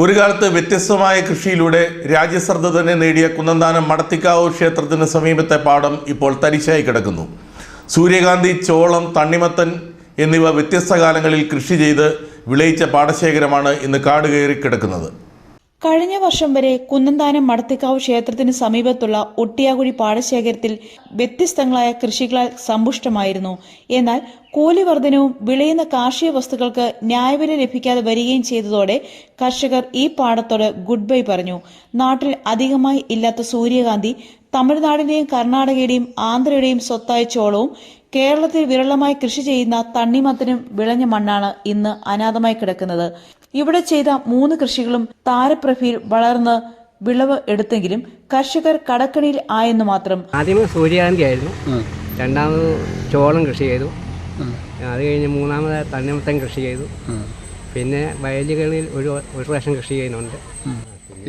ഒരു കാലത്ത് വ്യത്യസ്തമായ കൃഷിയിലൂടെ രാജ്യശ്രദ്ധ തന്നെ നേടിയ കുന്നന്താനം മടത്തിക്കാവ് ക്ഷേത്രത്തിന് സമീപത്തെ പാടം ഇപ്പോൾ തരിശായി കിടക്കുന്നു. സൂര്യകാന്തി ചോളം തണ്ണിമത്തൻ എന്നിവ വ്യത്യസ്ത കാലങ്ങളിൽ കൃഷി ചെയ്ത് വിളയിച്ച പാടശേഖരമാണ് ഇന്ന് കാട് കയറി കിടക്കുന്നത്. കഴിഞ്ഞ വർഷം വരെ കുന്നന്താനം മടത്തിക്കാവ് ക്ഷേത്രത്തിന് സമീപത്തുള്ള ഒട്ടിയാകുഴി പാടശേഖരത്തിൽ വ്യത്യസ്തങ്ങളായ കൃഷികളാൽ സമ്പുഷ്ടമായിരുന്നു. എന്നാൽ കൂലിവർദ്ധനവും വിളയുന്ന കാർഷിക വസ്തുക്കൾക്ക് ന്യായവില ലഭിക്കാതെ വരികയും ചെയ്തതോടെ കർഷകർ ഈ പാടത്തോട് ഗുഡ് ബൈ പറഞ്ഞു. നാട്ടിൽ അധികമായി ഇല്ലാത്ത സൂര്യകാന്തി തമിഴ്നാടിന്റെയും കർണാടകയുടെയും ആന്ധ്രയുടെയും സ്വത്തായ ചോളവും കേരളത്തിൽ വിരളമായി കൃഷി ചെയ്യുന്ന തണ്ണിമത്തനും വിളഞ്ഞ മണ്ണാണ് ഇന്ന് അനാഥമായി കിടക്കുന്നത്. ഇവിടെ ചെയ്ത മൂന്ന് കൃഷികളും താരപ്രഫിയിൽ വളർന്ന് വിളവ് എടുത്തെങ്കിലും കർഷകർ കടക്കണിയിൽ ആയെന്ന് മാത്രം. ആദ്യം സൂര്യകാന്തി ആയിരുന്നു. രണ്ടാമത് ചോളം കൃഷി ചെയ്തു. അത് കഴിഞ്ഞ് മൂന്നാമത് തണ്ണിമത്തൻ കൃഷി ചെയ്തു. പിന്നെ വയലുകളിൽ ഒരു ഒരു പ്രാവശ്യം കൃഷി ചെയ്യുന്നുണ്ട്.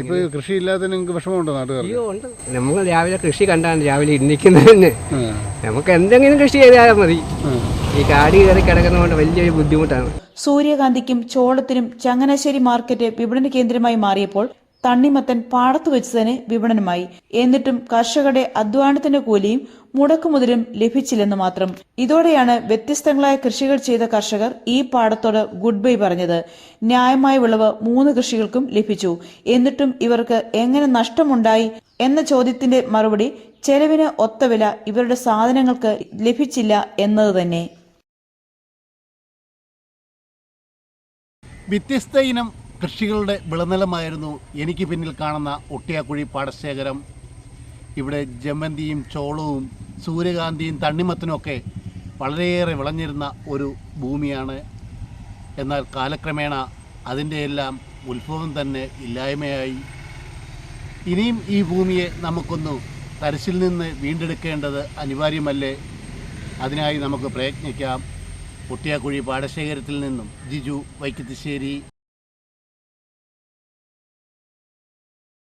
ഇപ്പോൾ കൃഷി ഇല്ലാതെ നിങ്ങൾക്ക് വിഷമമുണ്ടോ നാട്ടുകാർ അയ്യോ ഉണ്ട്. നമ്മൾ രാവിലെ കൃഷി കണ്ടാണ് രാവിലെ ഇന്നിക്കുന്നത് തന്നെ നമുക്ക് എന്തെങ്കിലും കൃഷി ചെയ്താൽ മതി. ഈ കാടി കയറി കിടക്കുന്നതുകൊണ്ട് വലിയൊരു ബുദ്ധിമുട്ടാണ്. സൂര്യകാന്തിക്കും ചോളത്തിനും ചങ്ങനാശ്ശേരി മാർക്കറ്റ് വിപണന കേന്ദ്രമായി മാറിയപ്പോൾ തണ്ണിമത്തൻ പാടത്തു വെച്ച് തന്നെ വിപണനമായി. എന്നിട്ടും കർഷകരുടെ അധ്വാനത്തിന്റെ കൂലിയും മുടക്കുമുതലും ലഭിച്ചില്ലെന്ന് മാത്രം. ഇതോടെയാണ് വ്യത്യസ്തങ്ങളായ കൃഷികൾ ചെയ്ത കർഷകർ ഈ പാടത്തോട് ഗുഡ് ബൈ പറഞ്ഞത്. ന്യായമായ വിളവ് മൂന്ന് കൃഷികൾക്കും ലഭിച്ചു. എന്നിട്ടും ഇവർക്ക് എങ്ങനെ നഷ്ടമുണ്ടായി എന്ന ചോദ്യത്തിന്റെ മറുപടി ചെലവിന് ഒത്ത വില ഇവരുടെ സാധനങ്ങൾക്ക് ലഭിച്ചില്ല എന്നത് തന്നെ. വ്യത്യസ്ത ഇനം കൃഷികളുടെ വിളനിലമായിരുന്നു എനിക്ക് പിന്നിൽ കാണുന്ന ഒട്ടിയാക്കുഴി പാടശേഖരം. ഇവിടെ ജമന്തിയും ചോളവും സൂര്യകാന്തിയും തണ്ണിമത്തനുമൊക്കെ വളരെയേറെ വിളഞ്ഞിരുന്ന ഒരു ഭൂമിയാണ്. എന്നാൽ കാലക്രമേണ അതിന്റെ എല്ലാം ഉത്ഭവം തന്നെ ഇല്ലായ്മയായി. ഇനിയും ഈ ഭൂമിയെ നമുക്കൊന്ന് തരിശിൽ നിന്ന് വീണ്ടെടുക്കേണ്ടത് അനിവാര്യമല്ലേ? അതിനായി നമുക്ക് പ്രയത്നിക്കാം. കുട്ടിയാക്കുഴി പാടശേഖരത്തിൽ നിന്നും ജിജു വൈക്കത്തിശ്ശേരി.